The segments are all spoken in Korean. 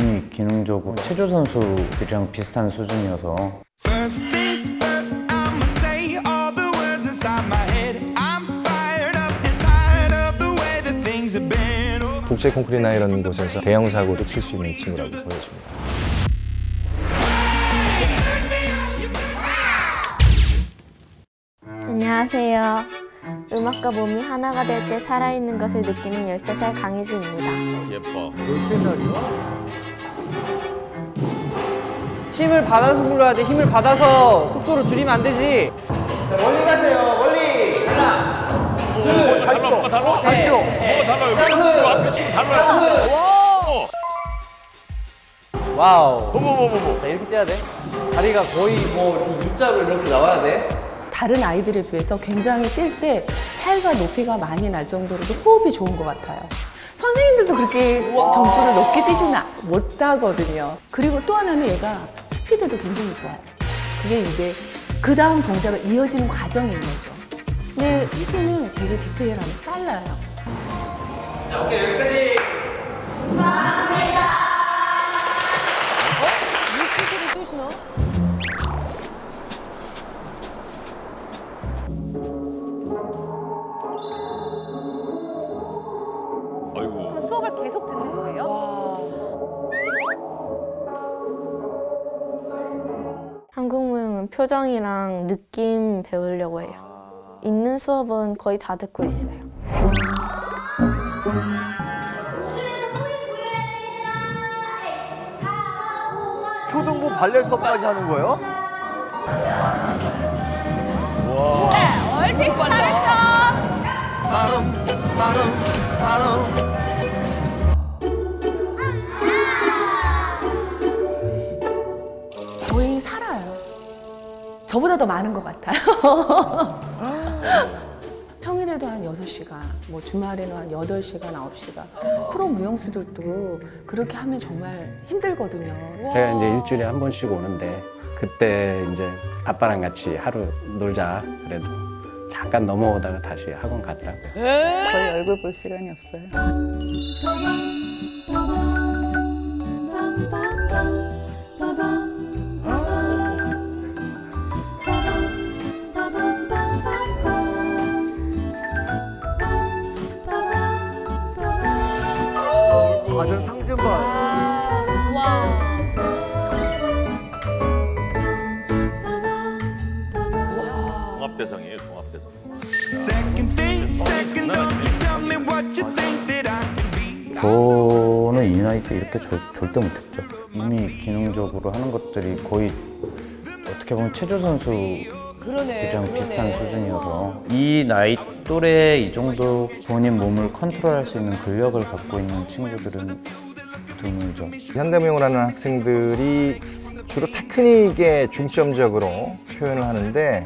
이미 기능적으로 체조 선수들이랑 비슷한 수준이어서 First things first, I'ma say all the words inside my head. I'm fired up and tired of the way that things have been. Oh, 국제 콩쿠리나 이런 곳에서 대형 사고도 칠 수 있는 친구라고 보여집니다. 안녕하세요. 음악과 몸이 하나가 될 때 살아있는 것을 느끼는 13살 강희수입니다. 예뻐. 힘을 받아서 불러야 돼. 힘을 받아서 속도를 줄이면 안 되지. 자, 멀리 가세요. 멀리. 하나, 둘, 달라, 뭐가 달라. 잘 뛰어. 뭐가 달라. 여기 앞에 지금 달라. 와우. 어머, 어머, 어머. 자, 이렇게 뛰어야 돼. 다리가 거의 뭐 U자로 이렇게 나와야 돼. 다른 아이들에 비해서 굉장히 뛸 때 차이가 높이가 많이 날 정도로 호흡이 좋은 것 같아요. 선생님들도 그렇게 점프를 높게 뛰지는 아- 못하거든요. 그리고 또 하나는 얘가 스피드도 굉장히 좋아요. 그게 이제 그 다음 동작을 이어지는 과정인 거죠. 근데 희수는 되게 디테일하면서 빨라요. 자, 오케이, 여기까지. 아이고. 표정이랑 느낌 배우려고 해요. 있는 수업은 거의 다 듣고 있어요. 초등부 발레 수업까지 하는 거예요? 얼찍 잘했어. 거의 저보다 더 많은 것 같아요. 평일에도 한 6시간, 뭐 주말에는 한 8시간, 9시간. 프로 무용수들도 그렇게 하면 정말 힘들거든요. 제가 이제 일주일에 한 번씩 오는데 그때 이제 아빠랑 같이 하루 놀자 그래도 잠깐 넘어오다가 다시 학원 갔다가 거의 얼굴 볼 시간이 없어요. 이 이렇게 절, 절대 못 했죠. 이미 기능적으로 하는 것들이 거의 어떻게 보면 체조 선수들이랑 비슷한 수준이어서 이 나이 또래 이 정도 본인 몸을 컨트롤할 수 있는 근력을 갖고 있는 친구들은 드물죠. 현대무용을 하는 학생들이 주로 테크닉에 중점적으로 표현을 하는데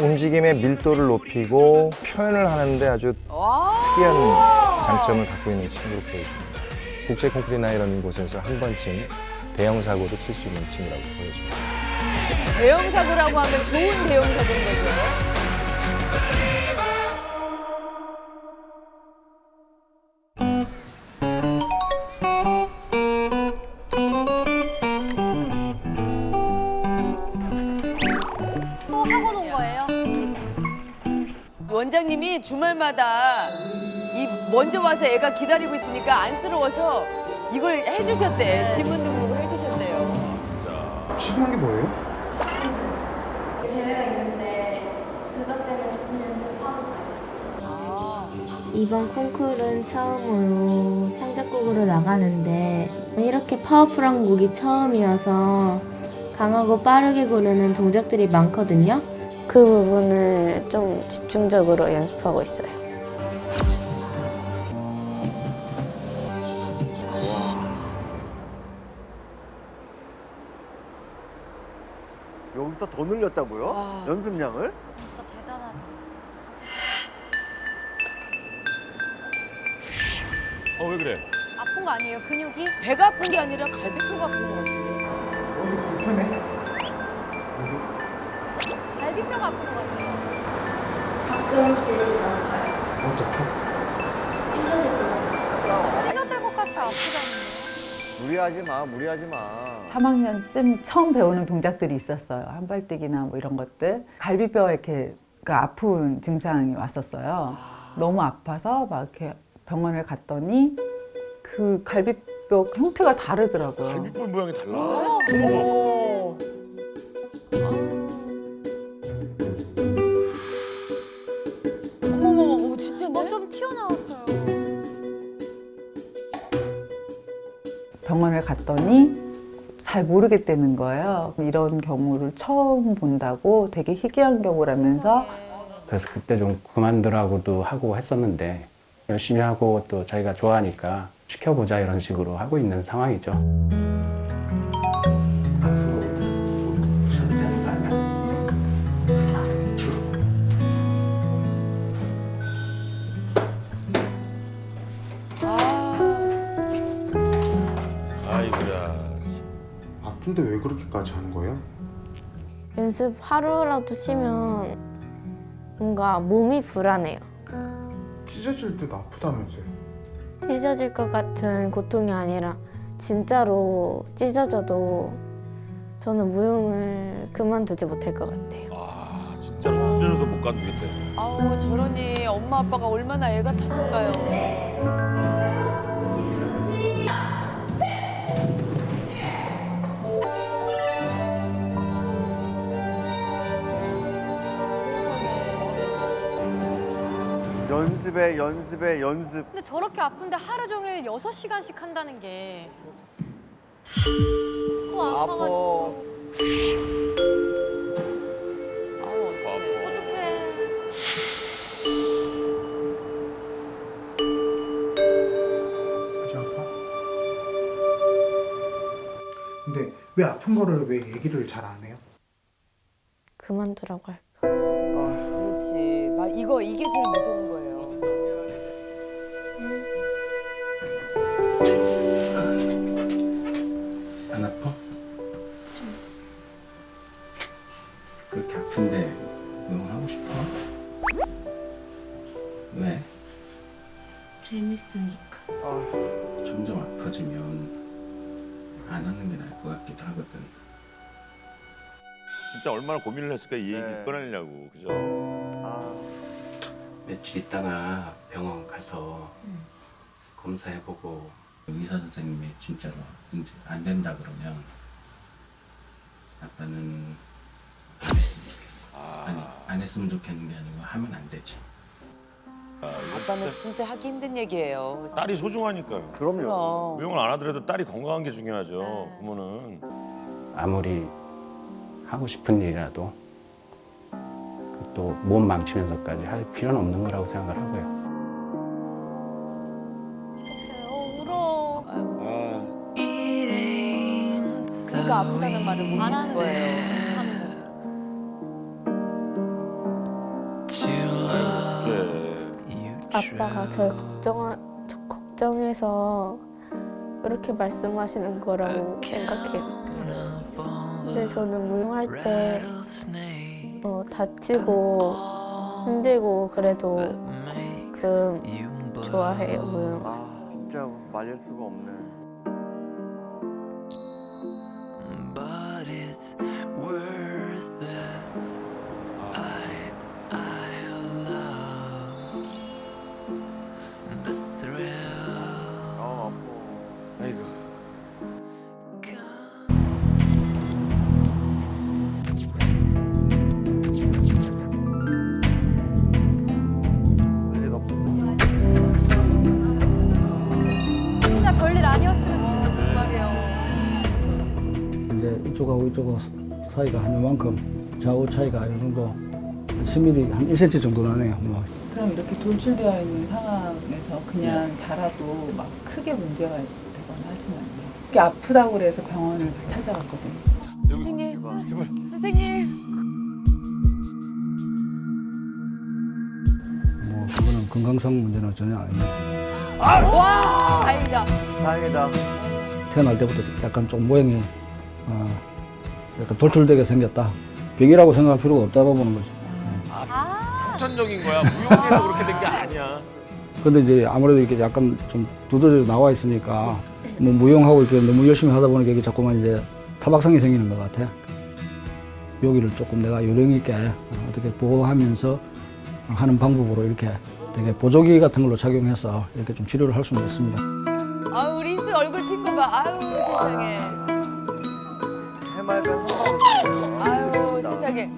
움직임의 밀도를 높이고 표현을 하는데 아주 특이한 장점을 갖고 있는 친구로 보여집니다. 국제 콩쿠리나 이런 곳에서 한 번쯤 대형 사고도 칠 수 있는 친구라고 보여집니다. 대형 사고라고 하면 좋은 대형 사고인 거죠. 원장님이 주말마다 이 먼저 와서 애가 기다리고 있으니까 안쓰러워서 이걸 해주셨대. 지문 등록을 해주셨대요. 시중한 게 뭐예요? 대회가 있는데 그것 때문에 제품 연습하고 가요. 이번 콩쿠르는 처음으로 창작곡으로 나가는데 이렇게 파워풀한 곡이 처음이어서 강하고 빠르게 고르는 동작들이 많거든요. 그 부분을 좀 집중적으로 연습하고 있어요. 여기서 더 늘렸다고요? 연습량을? 진짜 대단하다. 어, 왜 그래? 아픈 거 아니에요? 근육이? 배가 아픈 게 아니라 갈비뼈가 아픈 거 같은데. 갈비뼈가 아픈 거 같아요. 가끔씩 아파요. 어떻게? 찢어질 것 같이. 찢어질 것 같이 아프다는데. 무리하지 마, 무리하지 마. 3학년쯤 처음 배우는 동작들이 있었어요. 한발뜨기나 뭐 이런 것들. 갈비뼈 이렇게 그 아픈 증상이 왔었어요. 너무 아파서 막 이렇게 병원을 갔더니 그 갈비뼈 형태가 다르더라고요. 갈비뼈 모양이 달라. 오. 어 잘 모르겠다는 거예요. 이런 경우를 처음 본다고 되게 희귀한 경우라면서 그래서 그때 좀 그만두라고도 하고 했었는데 열심히 하고 또 자기가 좋아하니까 시켜보자 이런 식으로 하고 있는 상황이죠. 아픈데 왜 그렇게까지 하는 거예요? 연습 하루라도 쉬면 뭔가 몸이 불안해요. 찢어질 때도 아프다면서요? 찢어질 것 같은 고통이 아니라 진짜로 찢어져도 저는 무용을 그만두지 못할 것 같아요. 아 진짜로 찢어져도 못 가두겠대. 아우, 저러니 엄마 아빠가 얼마나 애가 타실까요? 연습에, 연습에, 연습. 근데 저렇게 아픈데 하루 종일 6시간씩 한다는 게. 또 아파가지고. 아우, 어떡해. 어떡해. 아주 아파? 근데 왜 아픈 거를 왜 얘기를 잘 안 해요? 그만두라고 할까. 그렇지. 막 이거, 이게 제일 무서운 거예 운동하고 싶어? 왜? 재밌으니까. 점점 아파지면 안 하는 게 나을 것 같기도 하거든. 진짜 얼마나 고민을 했을까 이 얘기 네. 꺼내려고 그죠? 아, 며칠 있다가 병원 가서 검사해보고 의사 선생님이 진짜로 이제 안 된다 그러면 아빠는 안 했으면 좋겠는 게 아니고 하면 안 되지. 아, 아빠는 진짜 하기 힘든 얘기예요. 딸이 소중하니까요. 그럼요. 그럼. 무용을 안 하더라도 딸이 건강한 게 중요하죠. 네. 부모는. 아무리 하고 싶은 일이라도 또 몸 망치면서까지 할 필요는 없는 거라고 생각을 하고요. 어, 울어. 아, 그러니까 아프다는 말을 못안 하는 하는 거예요. 아빠가 절 걱정 저 걱정해서 그렇게 말씀하시는 거라고 생각해요. 근데 저는 무용할 때 어, 다치고 힘들고 그래도 그 좋아해요 무용. 아, 진짜 말릴 수가 없네. 이쪽 사이가 한 요만큼 좌우 차이가 이 정도 10mm 한 1cm 정도 나네요. 뭐. 그럼 이렇게 돌출되어 있는 상황에서 그냥 자라도 막 크게 문제가 되거나 하진 않네요. 이게 아프다고 그래서 병원을 찾아갔거든요. 선생님, 선생님. 뭐 그거는 건강상 문제는 전혀 아닙니다. 와, 다행이다. 다행이다. 태어날 때부터 약간 좀 모양이 어, 약간 돌출되게 생겼다. 병이라고 생각할 필요가 없다고 보는 거죠. 선천적인 거야. 무용해서 그렇게 된 게 아니야. 근데 이제 아무래도 이렇게 약간 좀 두드려 나와 있으니까 뭐 무용하고 이렇게 너무 열심히 하다 보니까 이게 자꾸만 이제 타박성이 생기는 것 같아. 여기를 조금 내가 요령 있게 어떻게 보호하면서 하는 방법으로 이렇게 되게 보조기 같은 걸로 착용해서 이렇게 좀 치료를 할 수는 있습니다. 아 우리 이수 얼굴 핀 거 봐. 아유 세상에. 해맑은 한방 아유 세상에.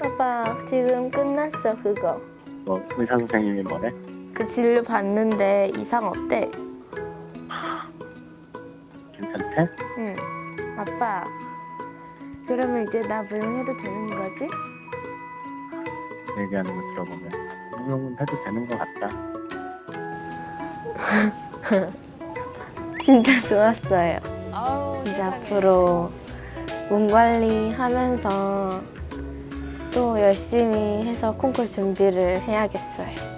아빠 지금 끝났어 그거. 뭐 의사 선생님이 뭐래? 그 진료 받는데 이상 없대. 괜찮대? 응. 아빠. 그러면 이제 나 무용해도 되는 거지? 얘기하는 거 들어보면 무용은 해도 되는 것 같다. 진짜 좋았어요. 아우 이제 세상에. 앞으로 몸 관리하면서 또 열심히 해서 콩쿨 준비를 해야겠어요.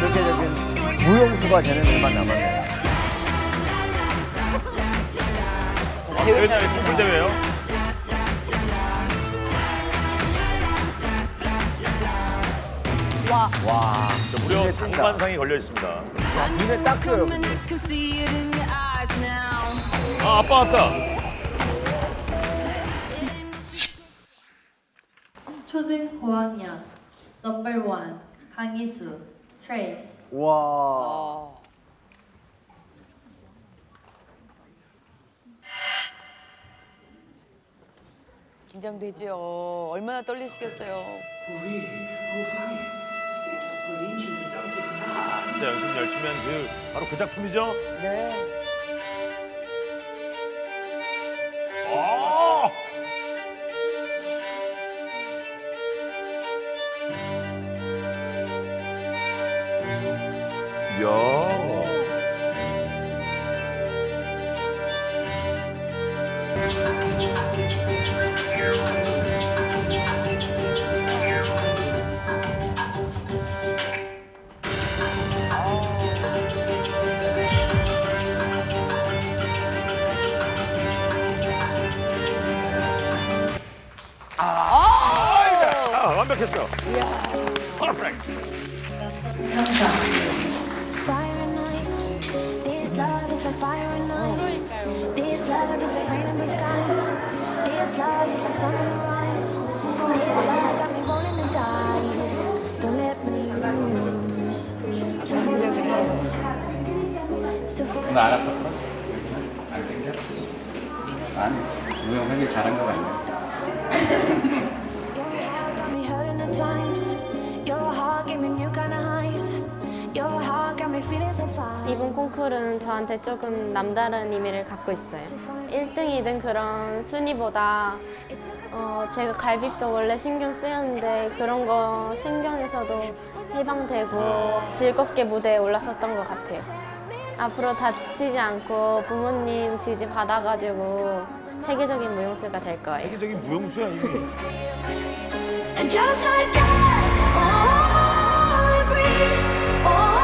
세계적인 무용수가 되는 일만 남았네요. 대회 뭘 대회요? 와. 와, 무려. 장관상이 걸려 있습니다. 야, 눈에 딱 들어요. 근데. 아 아빠 왔다. 초등 고학년 넘버 원 강희수 트레이스 와, 어. 긴장되죠. 얼마나 떨리시겠어요. 아, 진짜 연습 열심히 한 그 바로 그 작품이죠. 네. 아! 야. 했어. 퍼펙트. Fire and ice This love is like fire and ice This love is like rain and blue skies This love is like sun on the rise This love got me rolling the dice Don't let me lose Still full of you Still full of 안 아팠어? 안 땡겨? 아니 무용 하길 잘한 것 같네. 이번 콩쿨은 저한테 조금 남다른 의미를 갖고 있어요. 1등, 2등 그런 순위보다 어, 제가 갈비뼈 원래 신경 쓰였는데 그런 거 신경에서도 해방되고 즐겁게 무대에 올랐었던 것 같아요. 앞으로 다치지 않고 부모님 지지 받아가지고 세계적인 무용수가 될 거예요. 세계적인 무용수야 이게. And just like that, all I breathe, all